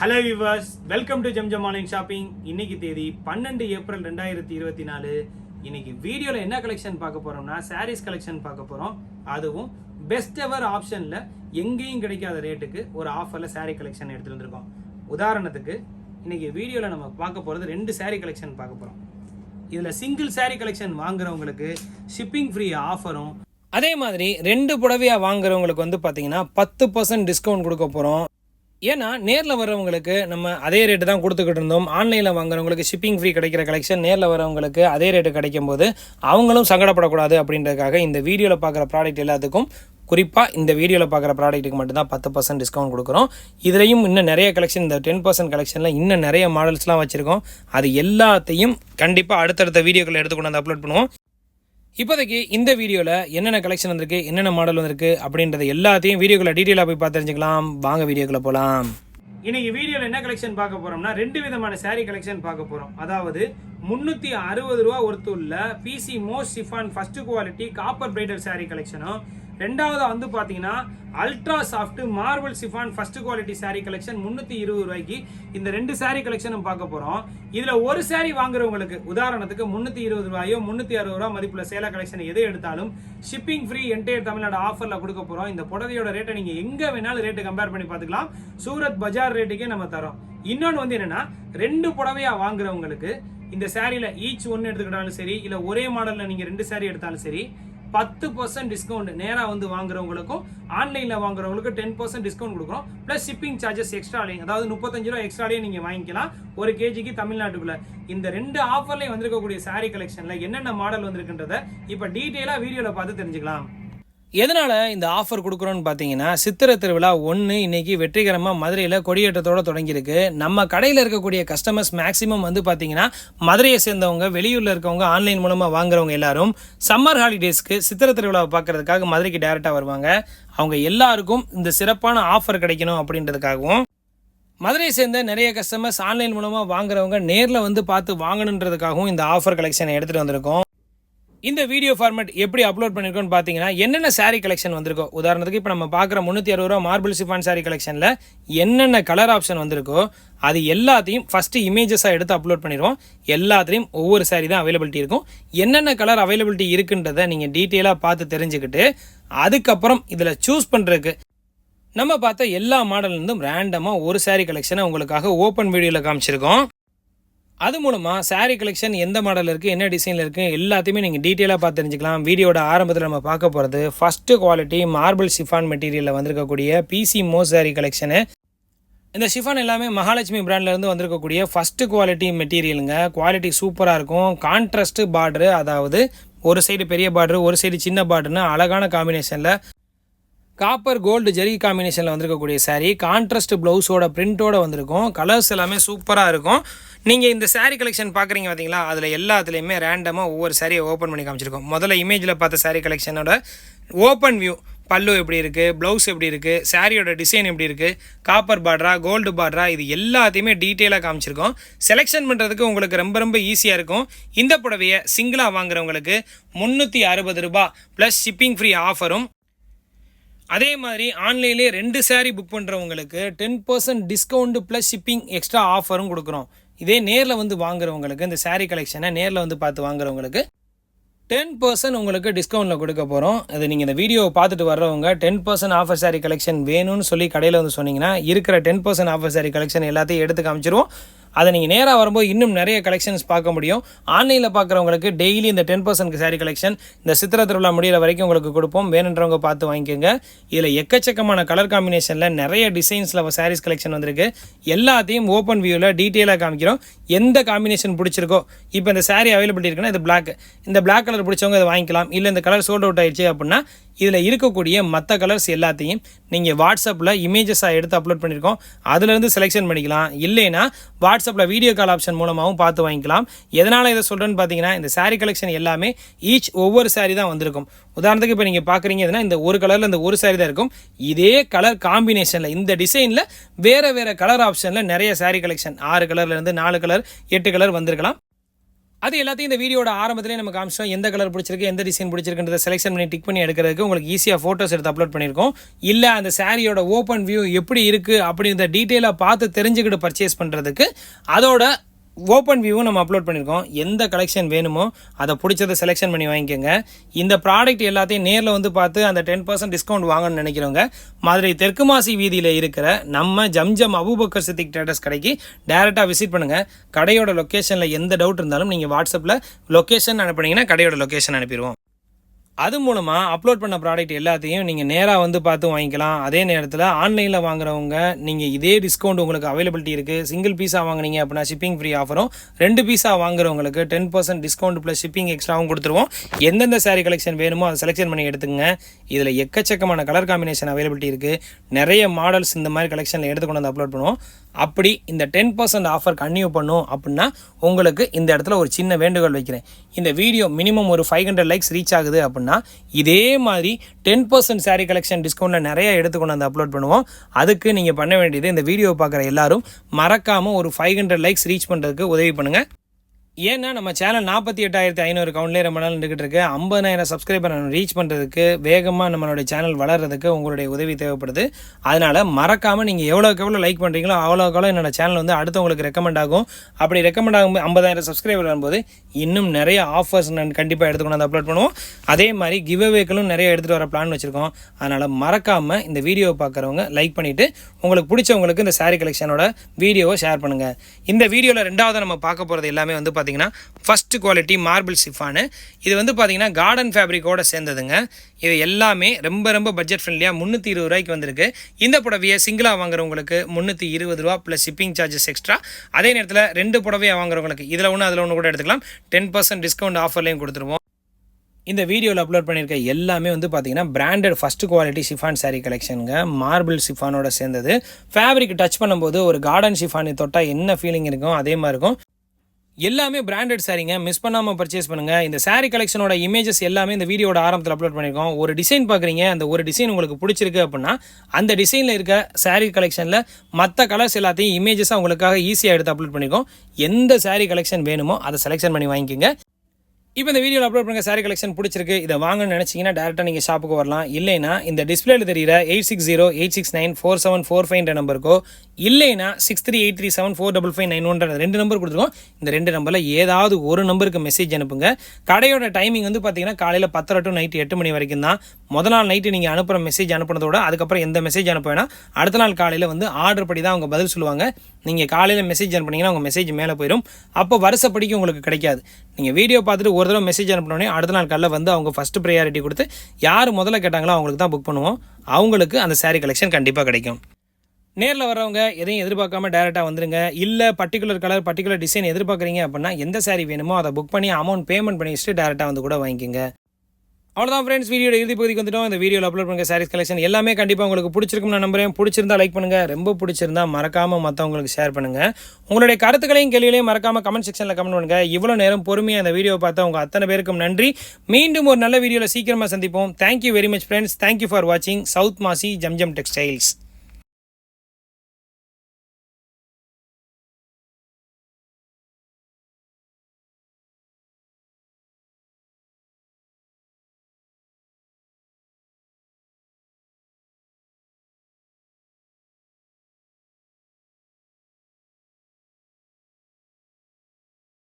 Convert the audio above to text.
Hello viewers welcome to Jamjam online shopping இன்னைக்கு தேதி பன்னெண்டு ஏப்ரல் ரெண்டாயிரத்தி இருபத்தி நாலு. இன்னைக்கு வீடியோவில் என்ன கலெக்ஷன் பார்க்க போகிறோம்னா சாரீஸ் கலெக்ஷன் பார்க்க போகிறோம் அதுவும் பெஸ்ட் எவர் ஆப்ஷனில் எங்கேயும் கிடைக்காத ரேட்டுக்கு ஒரு ஆஃபரில் சாரீ கலெக்ஷன் எடுத்துகிட்டு வந்திருக்கோம். உதாரணத்துக்கு இன்னைக்கு வீடியோவில் நம்ம பார்க்க போகிறது ரெண்டு சாரீ கலெக்ஷன் பார்க்க போகிறோம் இதில் சிங்கிள் சாரீ கலெக்ஷன் வாங்குறவங்களுக்கு ஷிப்பிங் ஃப்ரீ ஆஃபரும் அதே மாதிரி ரெண்டு புடவையாக வாங்குறவங்களுக்கு வந்து பார்த்தீங்கன்னா பத்து பர்சன்ட் டிஸ்கவுண்ட் கொடுக்க போகிறோம் ஏன்னா நேரில் வரவங்களுக்கு நம்ம அதே ரேட்டு தான் கொடுத்துக்கிட்டு இருந்தோம். ஆன்லைனில் வாங்குறவங்களுக்கு ஷிப்பிங் ஃப்ரீ கிடைக்கிற கலெக்ஷன் நேரில் வரவங்களுக்கு அதே ரேட்டு கிடைக்கும் போது அவங்களும் சங்கடப்படக்கூடாது அப்படின்றதுக்காக இந்த வீடியோவில் பார்க்குற ப்ராடக்ட் எல்லாத்துக்கும் குறிப்பாக இந்த வீடியோவில் பார்க்குற ப்ராடக்ட்டுக்கு மட்டும்தான் பத்து பர்சன்ட் டிஸ்கவுண்ட் கொடுக்குறோம். இதுலேயும் இன்னும் நிறைய கலெக்ஷன் இந்த டென் பர்சன்ட் கலெக்ஷனில் இன்னும் நிறைய மாடல்ஸ்லாம் வச்சுருக்கோம். அது எல்லாத்தையும் கண்டிப்பாக அடுத்தடுத்த வீடியோக்களை எடுத்து கொண்டு வந்து அப்லோட் பண்ணுவோம். இப்போதைக்கு இந்த வீடியோவில் என்னென்ன கலெக்ஷன் வந்திருக்கு என்னென்ன மாடல் வந்திருக்கு அப்படின்றத எல்லாத்தையும் வீடியோக்குள்ள டீட்டெயிலாக போய் பார்த்து தெரிஞ்சுக்கலாம். வாங்க வீடியோக்குள்ள போகலாம் இன்னைக்கு வீடியோவில் என்ன கலெக்ஷன் பார்க்க போகிறோம்னா ரெண்டு விதமான சாரீ கலெக்ஷன் பார்க்க போகிறோம் அதாவது முந்நூற்றி அறுபது ரூபா ஒருத்துள்ள PC most chiffon first quality copper bridal sari கலெக்ஷனும் ரெண்டாவதாக வந்து பார்த்தீங்கன்னா ultra soft marble chiffon first quality sari collection முந்நூற்றி இருபது ரூபாய்க்கு இந்த ரெண்டு சாரீ கலெக்ஷனும் பார்க்க போகிறோம் இதில் ஒரு சாரீ வாங்குறவங்களுக்கு உதாரணத்துக்கு முந்நூற்றி இருபது ரூபாயோ முந்நூற்றி அறுபது ரூபா மதிப்புள்ள சேலை கலெக்ஷன் எது எடுத்தாலும் ஷிப்பிங் ஃப்ரீ என்டையர் தமிழ்நாடு ஆஃபரில் கொடுக்க போகிறோம் இந்த புடவையோட ரேட்டை நீங்கள் எங்கே வேணாலும் ரேட்டு கம்பேர் பண்ணி பார்த்துக்கலாம். சூரத் பஜார் ரேட்டுக்கே நம்ம தரோம். இன்னொன்று வந்து என்னென்னா ரெண்டு புடவையாக வாங்குறவங்களுக்கு இந்த சாரியில் ஈச் ஒன்று எடுத்துக்கிட்டாலும் சரி இல்லை ஒரே மாடலில் நீங்கள் ரெண்டு saree எடுத்தாலும் சரி பத்து பர்சன்ட் டிஸ்கவுண்ட் நேராக வந்து வாங்குறவங்களுக்கும் ஆன்லைனில் வாங்குறவங்களுக்கு டென் பர்சன்ட் டிஸ்கவுண்ட் கொடுக்குறோம். ப்ளஸ் ஷிப்பிங் சார்ஜஸ் எக்ஸ்ட்ராலையும் அதாவது முப்பத்தஞ்சு ரூபா எக்ஸ்ட்ராலையும் நீங்கள் வாங்கிக்கலாம். ஒரு கேஜிக்கு தமிழ்நாட்டுக்குள்ள. இந்த ரெண்டு ஆஃபர்லையும் வந்திருக்கக்கூடிய சாரீ கலெக்ஷனில் என்னென்ன மாடல் வந்திருக்குன்றத இப்போ டீட்டெயிலாக வீடியோவில் பார்த்து தெரிஞ்சுக்கலாம். எதனால் இந்த ஆஃபர் கொடுக்குறோன்னு பார்த்தீங்கன்னா சித்திரை திருவிழா ஒன்று இன்னைக்கு வெற்றிகரமாக மதுரையில் கொடியேற்றத்தோட தொடங்கியிருக்கு. நம்ம கடையில் இருக்கக்கூடிய கஸ்டமர்ஸ் மேக்ஸிமம் வந்து பார்த்தீங்கன்னா மதுரையை சேர்ந்தவங்க வெளியூரில் இருக்கவங்க ஆன்லைன் மூலமாக வாங்குறவங்க எல்லாரும் சம்மர் ஹாலிடேஸ்க்கு சித்திரை திருவிழாவை பார்க்கறதுக்காக மதுரைக்கு டேரெக்டாக வருவாங்க. அவங்க எல்லாருக்கும் இந்த சிறப்பான ஆஃபர் கிடைக்கணும் அப்படின்றதுக்காகவும் மதுரையை சேர்ந்த நிறைய கஸ்டமர்ஸ் ஆன்லைன் மூலமாக வாங்குறவங்க நேரில் வந்து பார்த்து வாங்கணுன்றதுக்காகவும் இந்த ஆஃபர் கலெக்ஷனை எடுத்துகிட்டு வந்திருக்கோம். இந்த வீடியோ ஃபார்மேட் எப்படி அப்லோட் பண்ணியிருக்கோம்னு பார்த்தீங்கன்னா என்னென்ன சாரீ கலெக்ஷன் வந்திருக்கோ உதாரணத்துக்கு இப்போ நம்ம பார்க்குற முந்நூற்றி அறுபது ரூபா மார்பிள் சிஃபான் சாரீ கலெக்ஷனில் என்னென்ன கலர் ஆப்ஷன் வந்திருக்கோ அது எல்லாத்தையும் ஃபஸ்ட்டு இமேஜஸாக எடுத்து அப்லோட் பண்ணிடுவோம். எல்லாத்துலேயும் ஒவ்வொரு சாரீ தான் அவைலபிலிட்டி இருக்கும். என்னென்ன கலர் அவைலபிலிட்டி இருக்குன்றதை நீங்கள் டீட்டெயிலாக பார்த்து தெரிஞ்சுக்கிட்டு அதுக்கப்புறம் இதில் சூஸ் பண்ணுறதுக்கு நம்ம பார்த்த எல்லா மாடல்லேருந்தும் ரேண்டமாக ஒரு சாரீ கலெக்ஷனை உங்களுக்காக ஓப்பன் வீடியோவில் காமிச்சிருக்கோம். அது மூலமாக சாரீ கலெக்ஷன் எந்த மாடல் இருக்குது என்ன டிசைனில் இருக்குது எல்லாத்தையுமே நீங்கள் டீட்டெயிலாக பார்த்து தெரிஞ்சுக்கலாம். வீடியோட ஆரம்பத்தில் நம்ம பார்க்க போகிறது ஃபஸ்ட்டு குவாலிட்டி மார்பிள் ஷிஃபான் மெட்டீரியலில் வந்திருக்கக்கூடிய பிசி மோ சாரீ கலெக்ஷனு இந்த ஷிஃபான் எல்லாமே மகாலட்சுமி பிராண்ட்லேருந்து வந்திருக்கக்கூடிய ஃபஸ்ட்டு குவாலிட்டி மெட்டீரியலுங்க குவாலிட்டி சூப்பராக இருக்கும். கான்ட்ராஸ்ட்டு பார்டரு அதாவது ஒரு சைடு பெரிய பார்டரு ஒரு சைடு சின்ன பார்டர்னு அழகான காம்பினேஷனில் காப்பர் கோல்டு ஜெரி காம்பினேஷனில் வந்திருக்கக்கூடிய சாரீ கான்ட்ராஸ்ட் ப்ளவுஸோட பிரிண்ட்டோட வந்திருக்கும். கலர்ஸ் எல்லாமே சூப்பராக இருக்கும். நீங்கள் இந்த சாரீ கலெக்ஷன் பார்க்குறீங்க பார்த்தீங்களா அதில் எல்லாத்துலேயுமே ரேண்டமாக ஒவ்வொரு சாரியை ஓப்பன் பண்ணி காமிச்சிருக்கோம். முதல்ல இமேஜில் பார்த்த சாரீ கலெக்ஷனோட ஓப்பன் வியூ பல்லு எப்படி இருக்குது ப்ளவுஸ் எப்படி இருக்குது சாரியோட டிசைன் எப்படி இருக்குது காப்பர் பார்டரா கோல்டு பார்டரா இது எல்லாத்தையுமே டீட்டெயிலாக காமிச்சிருக்கோம். செலெக்ஷன் பண்ணுறதுக்கு உங்களுக்கு ரொம்ப ரொம்ப ஈஸியாக இருக்கும். இந்த புடவையை சிங்கிளாக வாங்குறவங்களுக்கு முந்நூற்றி அறுபது ரூபா ப்ளஸ் ஷிப்பிங் ஃப்ரீ ஆஃபரும் அதே மாதிரி ஆன்லைன்லேயே ரெண்டு சேரீ புக் பண்ணுறவங்களுக்கு ten percent discount plus shipping extra ஆஃபரும் கொடுக்குறோம். இதே நேரில் வந்து வாங்குறவங்களுக்கு இந்த சாரீ கலெக்ஷனை நேரில் வந்து பார்த்து வாங்குறவங்களுக்கு டென் பர்சன்ட் உங்களுக்கு டிஸ்கவுண்ட்டில் கொடுக்க போகிறோம் அது நீங்கள் இந்த வீடியோவை பார்த்துட்டு வர்றவங்க ten percent offer sari collection வேணும்னு சொல்லி கடையில் வந்து சொன்னீங்கன்னா இருக்கிற ten percent offer sari collection எல்லாத்தையும் எடுத்து காமிச்சிருவோம். அதை நீங்கள் நேராக வரும்போது இன்னும் நிறைய கலெக்ஷன்ஸ் பார்க்க முடியும். ஆன்லைனில் பார்க்குறவங்களுக்கு டெய்லி இந்த டென் பர்சன்ட் சாரீ கலெக்ஷன் இந்த சித்திரை திருவிழா முடிகிற வரைக்கும் உங்களுக்கு கொடுப்போம். வேணுன்றவங்க பார்த்து வாங்கிக்கோங்க. இதில் எக்கச்சக்கமான கலர் காம்பினேஷனில் நிறைய டிசைன்ஸில் சாரீஸ் கலெக்ஷன் வந்திருக்கு. எல்லாத்தையும் ஓப்பன் வியூவில் டீட்டெயிலாக காமிக்கிறோம். எந்த காம்பினேஷன் பிடிச்சிருக்கோ இப்போ இந்த சாரீ அவைலபிலிட்டி இருக்குன்னா இது பிளாக் இந்த பிளாக் கலர் பிடிச்சவங்க இதை வாங்கிக்கலாம். இல்லை இந்த கலர் சோல்ட் அவுட் ஆயிடுச்சு அப்படின்னா இதில் இருக்கக்கூடிய மற்ற கலர்ஸ் எல்லாத்தையும் நீங்கள் வாட்ஸ்அப்பில் இமேஜஸாக எடுத்து அப்லோட் பண்ணியிருக்கோம் அதுலேருந்து செலெக்ஷன் பண்ணிக்கலாம். இல்லைன்னா வாட்ஸ்அப்பில் வீடியோ கால் ஆப்ஷன் மூலமாகவும் பார்த்து வாங்கிக்கலாம். எதனால் இதை சொல்கிறேன்னு பார்த்தீங்கன்னா இந்த சாரீ கலெக்ஷன் எல்லாமே ஈச் ஒவ்வொரு சாரீ தான் வந்திருக்கும். உதாரணத்துக்கு இப்போ நீங்கள் பார்க்குறீங்கன்னா இந்த ஒரு கலரில் இந்த ஒரு சாரீ தான் இருக்கும். இதே கலர் காம்பினேஷனில் இந்த டிசைனில் வேறு வேறு கலர் ஆப்ஷனில் நிறைய சாரீ கலெக்ஷன் ஆறு கலர்லேருந்து நாலு கலர் எட்டு கலர் வந்திருக்கலாம். அது எல்லாத்தையும் இந்த வீடியோட ஆரம்பத்திலே நமக்கு காமிச்சோம் எந்த கலர் பிடிச்சிருக்கு எந்த டிசைன் பிடிச்சிருக்குன்றத செலெக்ஷன் பண்ணி டிக் பண்ணி எடுக்கிறதுக்கு உங்களுக்கு ஈஸியாக ஃபோட்டோஸ் எடுத்து அப்லோட் பண்ணியிருக்கோம். இல்லை அந்த சாரியோட ஓப்பன் வியூ எப்படி இருக்குது அப்படின்ற டீட்டெயிலாக பார்த்து தெரிஞ்சுக்கிட்டு பர்ச்சேஸ் பண்ணுறதுக்கு அதோட ஓப்பன் வியூவும் நம்ம அப்லோட் பண்ணியிருக்கோம். எந்த கலெக்ஷன் வேணுமோ அதை பிடிச்சதை செலெக்ஷன் பண்ணி வாங்கிக்கோங்க. இந்த ப்ராடக்ட் எல்லாத்தையும் நேரில் வந்து பார்த்து அந்த டென் பர்சன்ட் டிஸ்கவுண்ட் வாங்கணும்னு நினைக்கிறவங்க மதுரை தெற்கு மாசி வீதியில் இருக்கிற நம்ம ஜம்ஜம் அபுபக்கர் சித்திக் ட்ரேடர்ஸ் கடைக்கு டேரெக்டாக விசிட் பண்ணுங்கள் கடையோட லொக்கேஷனில் எந்த டவுட் இருந்தாலும் நீங்கள் வாட்ஸ்அப்பில் லொக்கேஷன் அனுப்புனீங்கன்னா கடையோட லொக்கேஷன் அனுப்பிடுவோம். அது மூலமாக அப்லோட் பண்ண ப்ராடக்ட் எல்லாத்தையும் நீங்கள் நேராக வந்து பார்த்து வாங்கிக்கலாம். அதே நேரத்தில் ஆன்லைனில் வாங்குறவங்க நீங்கள் இதே டிஸ்கவுண்ட் உங்களுக்கு அவைலபிலிட்டி இருக்குது சிங்கிள் பீஸாக வாங்குனீங்க அப்படின்னா ஷிப்பிங் ஃப்ரீ ஆஃபரும் ரெண்டு பீஸாக வாங்குறவங்களுக்கு ten percent discount plus shipping எக்ஸ்ட்ராவும் கொடுத்துருவோம். எந்தெந்த சாரீ கலெக்ஷன் வேணுமோ அதை செலெக்ஷன் பண்ணி எடுத்துங்க இதில் எக்கச்சக்கமான கலர் காம்பினேஷன் அவைலபிலிட்டி இருக்குது நிறைய மாடல்ஸ் இந்த மாதிரி கலெக்ஷனில் எடுத்து கொண்டு வந்து அப்லோட் பண்ணுவோம். அப்படி இந்த டென் பர்சன்ட் ஆஃபர் கன்டினியூ பண்ணும் அப்படின்னா உங்களுக்கு இந்த இடத்துல ஒரு சின்ன வேண்டுகோள் வைக்கிறேன். இந்த வீடியோ மினிமம் ஒரு ஃபைவ் ஹண்ட்ரட் லைக்ஸ் ரீச் ஆகுது அப்படின்னா இதே மாதிரி டென் பர்சன்ட் சாரீ கலெக்ஷன் டிஸ்கவுண்ட்டில் நிறைய எடுத்து கொண்டு வந்து அப்லோட் பண்ணுவோம். அதுக்கு நீங்கள் பண்ண வேண்டியது இந்த வீடியோ பார்க்குற எல்லாரும் மறக்காமல் ஒரு ஃபைவ் ஹண்ட்ரட் லைக்ஸ் ரீச் பண்ணுறதுக்கு உதவி பண்ணுங்கள் ஏன்னா நம்ம சேனல் நாற்பத்தி எட்டாயிரத்தி ஐநூறு கவுண்ட்லேயே ரொம்ப நாள் நின்றுக்கிட்டு இருக்கு ஐம்பதாயிரம் சப்ஸ்கிரைபர் ரீச் பண்ணுறதுக்கு வேகமாக நம்மளுடைய சேனல் வளர்கிறதுக்கு உங்களுடைய உதவி தேவைப்படுது. அதனால் மறக்காமல் நீங்கள் எவ்வளோக்கு எவ்வளோ லைக் பண்ணுறீங்களோ அவ்வளோக்கு எவ்வளோ என்னோட சேனல் வந்து அடுத்தவங்களுக்கு ரெக்கமெண்ட் ஆகும். அப்படி ரெக்கமெண்ட் ஆகும் ஐம்பதாயிரம் சப்ஸ்கிரைபர் வரும்போது இன்னும் நிறைய ஆஃபர்ஸ் நான் கண்டிப்பாக எடுத்துக்கொண்டு வந்து அப்லோட் பண்ணுவோம். அதே மாதிரி கிவ் அவேக்களும் நிறைய எடுத்துகிட்டு வர பிளான் வச்சுருக்கோம். அதனால் மறக்காமல் இந்த வீடியோவை பார்க்குறவங்க லைக் பண்ணிவிட்டு உங்களுக்கு பிடிச்சவங்களுக்கு இந்த சாரீ கலெக்ஷனோட வீடியோவை ஷேர் பண்ணுங்கள் இந்த வீடியோவில் ரெண்டாவது நம்ம பார்க்க போகிறது எல்லாமே வந்து பார்த்தீங்கன்னா ஃபஸ்ட்டு குவாலிட்டி மார்பிள் சிஃபானு இது வந்து பார்த்தீங்கன்னா கார்டன் ஃபேப்ரிக்கோட சேர்ந்ததுங்க. இது எல்லாமே ரொம்ப ரொம்ப பட்ஜெட் ஃப்ரெண்ட்லியாக முந்நூற்றி இருபது ரூபாய்க்கு வந்திருக்கு. இந்த புடவையை சிங்கிளாக வாங்குறவங்களுக்கு முந்நூற்றி இருபது ரூபா ப்ளஸ் ஷிப்பிங் சார்ஜஸ் எக்ஸ்ட்ரா அதே நேரத்தில் ரெண்டு புடவையை வாங்குறவங்களுக்கு இதில் ஒன்று அதில் ஒன்று கூட எடுத்துக்கலாம். டென் பர்சன்ட் டிஸ்கவுண்ட் ஆஃபர்லையும் கொடுத்துருவோம். இந்த வீடியோவில் அப்லோட் பண்ணியிருக்க எல்லாமே வந்து பார்த்தீங்கன்னா branded first quality chiffon sari கலெக்ஷனுங்க marble ஷிஃபானோட சேர்ந்தது. ஃபேப்ரிக் டச் பண்ணும்போது ஒரு கார்டன் ஷிஃபானை தொட்டால் என்ன ஃபீலிங் இருக்கும் அதே மாதிரி இருக்கும். எல்லாமே பிராண்டட் சாரீங்க மிஸ் பண்ணாமல் பர்ச்சேஸ் பண்ணுங்கள் இந்த சாரீ கலெக்ஷனோட இமேஜஸ் எல்லாமே இந்த வீடியோட ஆரம்பத்தில் அப்லோட் பண்ணியிருக்கோம் ஒரு டிசைன் பார்க்குறீங்க அந்த ஒரு டிசைன் உங்களுக்கு பிடிச்சிருக்கு அப்படின்னா அந்த டிசைனில் இருக்க சாரீ கலெக்ஷனில் மற்ற கலர்ஸ் எல்லாத்தையும் இமேஜஸாக உங்களுக்காக ஈஸியாக எடுத்து அப்லோட் பண்ணியிருக்கோம் எந்த சாரீ கலெக்ஷன் வேணுமோ அதை செலெக்ஷன் பண்ணி வாங்கிக்கோங்க. இப்போ இந்த வீடியோவில் அப்லோட் பண்ணுங்கள் சாரி கலெக்ஷன் பிடிச்சிருக்கு இதை வாங்கணும்னு நினச்சிங்கன்னா டேரெக்டாக நீங்கள் ஷாப்புக்கு வரலாம். இல்லைனா இந்த டிஸ்பிளேல தெரியிற eight six zero eight six nine four seven four ஃபைவ்ன்ற நம்பருக்கோ இல்லைனா six three eight three seven four double five nine ஒன்ற ரெண்டு நம்பர் கொடுத்துருக்கோம். இந்த ரெண்டு நம்பரில் ஏதாவது ஒரு நம்பருக்கு மெசேஜ் அனுப்புங்க. கடையோட டைமிங் வந்து பார்த்தீங்கன்னா காலையில் பத்தரை டு நைட்டு எட்டு மணி வரைக்கும் தான். முத நாள் நைட்டு நீங்கள் அனுப்புகிற மெசேஜ் அனுப்புனதோட அதுக்கப்புறம் எந்த மெசேஜ் அனுப்ப வேணால் அடுத்த நாள் காலையில் வந்து ஆர்டர் படி தான் அவங்க பதில் சொல்லுவாங்க. நீங்கள் காலையில் மெசேஜ் அனுப்புனீங்கன்னா உங்கள் மெசேஜ் மேலே போயிடும் அப்போ வருஷப்படிக்கு உங்களுக்கு கிடைக்காது. நீங்கள் வீடியோ பார்த்துட்டு ஒரு தடவை மெசேஜ் அனுப்பினோடனே அடுத்த நாள் காலையில் வந்து அவங்க ஃபஸ்ட்டு ப்ரையாரிட்டி கொடுத்து யார் முதல்ல கேட்டாங்களோ அவங்களுக்கு தான் புக் பண்ணுவோம். அவங்களுக்கு அந்த சாரீ கலெக்ஷன் கண்டிப்பாக கிடைக்கும். நேரில் வரவங்க எதையும் எதிர்பார்க்காம டேரெக்டாக வந்துருங்க. இல்லை பர்டிகுலர் கலர் பர்டிகுலர் டிசைன் எதிர்பார்க்குறீங்க அப்படின்னா எந்த சாரீ வேணுமோ அதை புக் பண்ணி அமௌண்ட் பேமெண்ட் பண்ணி வச்சுட்டு டேரெக்டாக வந்து கூட வாங்கிக்கோங்க. அவ்வளோதான் ஃப்ரெண்ட்ஸ் வீடியோட இறுதி பகுதிக்கு வந்துட்டோம். இந்த வீடியோவில் அப்லோட் பண்ணுங்க. சாரீஸ் கலெக்ஷன் எல்லாமே கண்டிப்பாக உங்களுக்கு பிடிச்சிருக்கும் நான் நம்புறேன். பிடிச்சிருந்தா லைக் பண்ணுங்க. ரொம்ப பிடிச்சிருந்தா மறக்காமல் மற்றவங்களுக்கு ஷேர் பண்ணுங்கள் உங்களுடைய கருத்துக்களையும் கேள்விகளையும் மறக்காமல் கமெண்ட் செக்ஷனில் கமெண்ட் பண்ணுங்கள் இவ்வளோ நேரம் பொறுமையாக அந்த வீடியோ பார்த்தா உங்கள் அத்தனை பேருக்கும் நன்றி. மீண்டும் ஒரு நல்ல வீடியோவில் சீக்கிரமாக சந்திப்போம். Thank you very much friends thank you for வாட்சிங் சவுத் மாசி ஜம்ஜம் டெக்ஸ்டைல்ஸ்